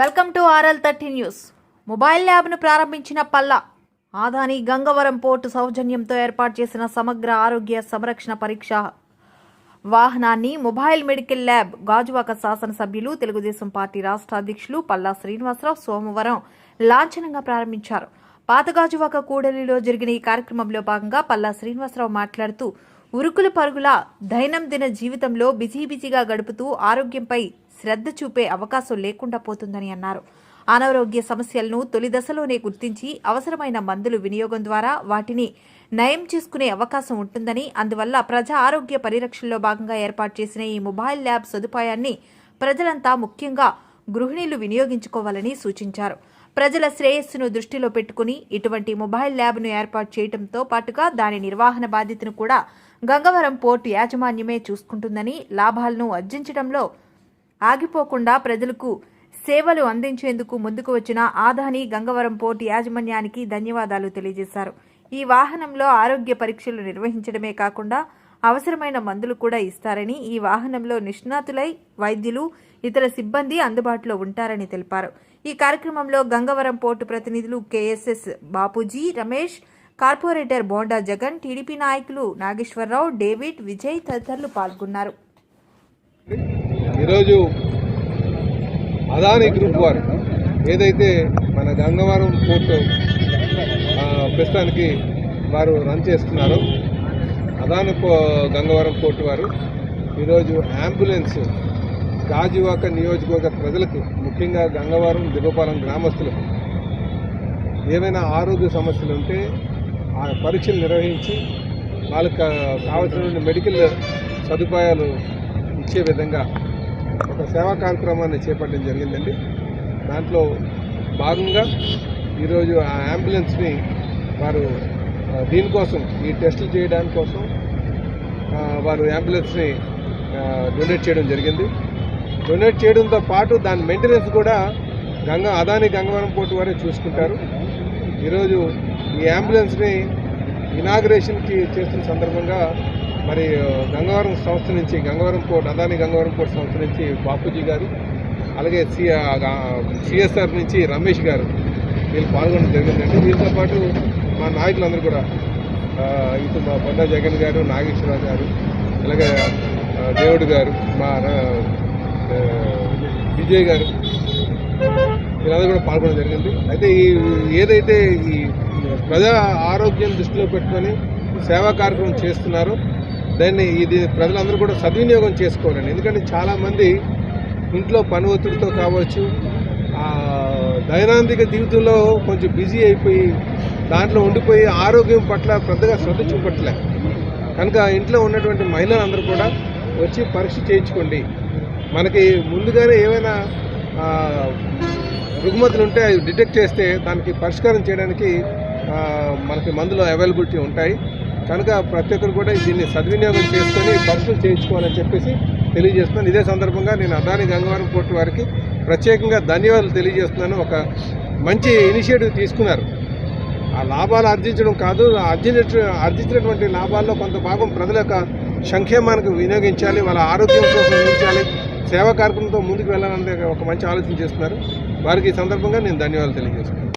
Welcome to RL thirty news. Mobile ల్యాబ్ను ప్రారంభించిన Palla. Adani Gangavaram port సౌజన్యంతో ఏర్పాటు చేసిన సమగ్ర ఆరోగ్య సంరక్షణ పరీక్ష. వాహనాన్ని మొబైల్ మెడికల్ ల్యాబ్ గాజువాక శాసనసభ్యులు తెలుగుదేశం పార్టీ రాష్ట్ర అధ్యక్షులు పల్లా శ్రీనివాసరావు సోమవారం లాంఛనంగా ప్రారంభించారు. పాత గాజువాక కూడలిలో జరిగిన ఈ కార్యక్రమంలో భాగంగా పల్లా శ్రీనివాసరావు మాట్లాడుతూ ఉరుకుల పరుగుల దైనందిన జీవితంలో బిజీ బిజీగా గడుపుతూ ఆరోగ్యంపై శ్రద్ధ చూపే అవకాశం లేకుండా పోతుందని అన్నారు. అనారోగ్య సమస్యలను తొలి దశలోనే గుర్తించి అవసరమైన మందులు వినియోగం ద్వారా వాటిని నయం చేసుకునే అవకాశం ఉంటుందని అందువల్ల ప్రజా ఆరోగ్య పరిరక్షణలో భాగంగా ఏర్పాటు చేసిన ఈ మొబైల్ ల్యాబ్ సదుపాయాన్ని ప్రజలంతా ముఖ్యంగా గృహిణీలు వినియోగించుకోవాలని సూచించారు. ప్రజల శ్రేయస్సును దృష్టిలో పెట్టుకుని ఇటువంటి మొబైల్ ల్యాబ్ను ఏర్పాటు చేయడంతో పాటుగా దాని నిర్వహణ బాధ్యతను కూడా గంగవరం పోర్టు యాజమాన్యమే చూసుకుంటుందని లాభాలను ఆర్జించడంలో ఆగిపోకుండా ప్రజలకు సేవలు అందించేందుకు ముందుకు వచ్చిన ఆదాని గంగవరం పోర్టు యాజమాన్యానికి ధన్యవాదాలు తెలియజేశారు. ఈ వాహనంలో ఆరోగ్య పరీక్షలు నిర్వహించడమే కాకుండా అవసరమైన మందులు కూడా ఇస్తారని ఈ వాహనంలో నిష్ణాతులై వైద్యులు ఇతర సిబ్బంది అందుబాటులో ఉంటారని తెలిపారు. ఈ కార్యక్రమంలో గంగవరం పోర్టు ప్రతినిధులు KSS Bapuji Ramesh corporator Bonda Jagan TDP నాయకులు నాగేశ్వరరావు డేవిడ్ విజయ్ తదితరులు పాల్గొన్నారు. ఈరోజు అదాని గ్రూప్ వారు ఏదైతే మన గంగవరం పోర్టు ప్రస్తుతానికి వారు రన్ చేస్తున్నారో అదాని పో- గంగవరం కోర్టు వారు ఈరోజు అంబులెన్స్ గాజువాక నియోజకవర్గ ప్రజలకు ముఖ్యంగా గంగవరం దిగపాలెం గ్రామస్తులకు ఏమైనా ఆరోగ్య సమస్యలు ఉంటే ఆ పరీక్షలు నిర్వహించి వాళ్ళకి కావలసిన మెడికల్ సదుపాయాలు ఇచ్చే విధంగా ఒక సేవా కార్యక్రమాన్ని చేపట్టడం జరిగిందండి. దాంట్లో భాగంగా ఈరోజు ఆ అంబులెన్స్ని వారు దీనికోసం ఈ టెస్టులు చేయడానికి కోసం వారు అంబులెన్స్ని డొనేట్ చేయడం జరిగింది. డొనేట్ చేయడంతో పాటు దాని మెయింటెనెన్స్ కూడా గంగా అదాని గంగవరం పోర్టు వారే చూసుకుంటారు. ఈరోజు ఈ అంబులెన్స్ని ఇనాగ్రేషన్కి చేస్తున్న సందర్భంగా మరి గంగవరం సంస్థ నుంచి గంగవరం పోర్ట్ అదాని గంగవరం పోర్ట్ సంస్థ నుంచి బాపూజీ గారు అలాగే సి సిఎస్ఆర్ నుంచి రమేష్ గారు వీళ్ళు పాల్గొనడం జరిగిందండి. వీళ్ళతో పాటు మా నాయకులందరూ కూడా ఇటు మా బొండ జగన్ గారు నాగేశ్వరరావు గారు అలాగే దేవుడు గారు మా విజయ్ గారు వీళ్ళందరూ కూడా పాల్గొనడం జరిగింది. అయితే ఈ ఏదైతే ఈ ప్రజా ఆరోగ్యం దృష్టిలో పెట్టుకొని సేవా కార్యక్రమం చేస్తున్నారో దాన్ని ఇది ప్రజలందరూ కూడా సద్వినియోగం చేసుకోవాలండి ఎందుకంటే చాలామంది ఇంట్లో పని ఒత్తిడితో కావచ్చు దైనందిక జీవితంలో కొంచెం బిజీ అయిపోయి దాంట్లో ఉండిపోయి ఆరోగ్యం పట్ల పెద్దగా శ్రద్ధ చూపట్లే. కనుక ఇంట్లో ఉన్నటువంటి మహిళలందరూ కూడా వచ్చి పరీక్ష చేయించుకోండి. మనకి ముందుగానే ఏమైనా రుగ్మతులు ఉంటే అవి డిటెక్ట్ చేస్తే దానికి పరిష్కారం చేయడానికి మనకి మందులు అవైలబిలిటీ ఉంటాయి. కనుక ప్రతి ఒక్కరు కూడా దీన్ని సద్వినియోగం చేసుకొని పరీక్షలు చేయించుకోవాలని చెప్పేసి తెలియజేస్తున్నాను. ఇదే సందర్భంగా నేను అదాని గంగవరం పోర్టు వారికి ప్రత్యేకంగా ధన్యవాదాలు తెలియజేస్తున్నాను. ఒక మంచి ఇనిషియేటివ్ తీసుకున్నారు. ఆ లాభాలు ఆర్జించడం కాదు ఆర్జించిన ఆర్జించినటువంటి లాభాల్లో కొంత భాగం ప్రజల యొక్క సంక్షేమానికి వినియోగించాలి వాళ్ళ ఆరోగ్యం కోసం వినియోగించాలి సేవా కార్యక్రమంతో ముందుకు వెళ్ళాలని ఒక మంచి ఆలోచన చేస్తున్నారు. వారికి ఈ సందర్భంగా నేను ధన్యవాదాలు తెలియజేస్తున్నాను.